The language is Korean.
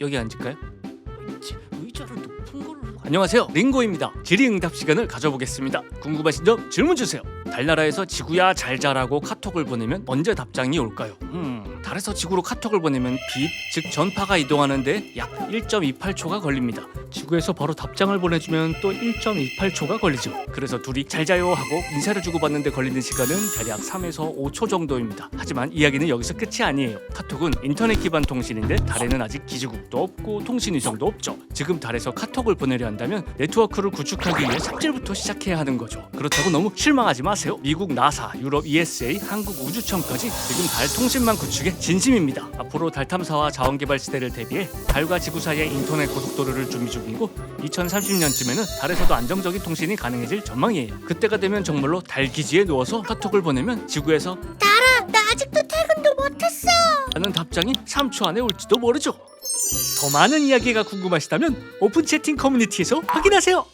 여기 앉을까요? 치, 의자를 높은 걸로 안녕하세요. 링고입니다. 질의응답 시간을 가져보겠습니다. 궁금하신 점 질문 주세요. 달나라에서 지구야 잘 자라고 카톡을 보내면 언제 답장이 올까요? 음 달에서 지구로 카톡을 보내면 빛, 즉 전파가 이동하는데 약 1.28초가 걸립니다. 지구에서 바로 답장을 보내주면 또 1.28초가 걸리죠. 그래서 둘이 잘 자요 하고 인사를 주고받는데 걸리는 시간은 대략 3에서 5초 정도입니다. 하지만 이야기는 여기서 끝이 아니에요. 카톡은 인터넷 기반 통신인데 달에는 아직 기지국도 없고 통신 위성도 없죠. 지금 달에서 카톡을 보내려 한다면 네트워크를 구축하기 위해 삽질부터 시작해야 하는 거죠. 그렇다고 너무 실망하지 마세요. 미국 나사, 유럽 ESA, 한국 우주청까지 지금 달 통신망 구축에 진심입니다 앞으로 달 탐사와 자원 개발 시대를 대비해 달과 지구 사이의 인터넷 고속도로를 준비 중이고 2030년쯤에는 달에서도 안정적인 통신이 가능해질 전망이에요 그때가 되면 정말로 달 기지에 누워서 카톡을 보내면 지구에서 달아, 나 아직도 퇴근도 못했어. 하는 답장이 3초 안에 올지도 모르죠. 더 많은 이야기가 궁금하시다면 오픈 채팅 커뮤니티에서 확인하세요.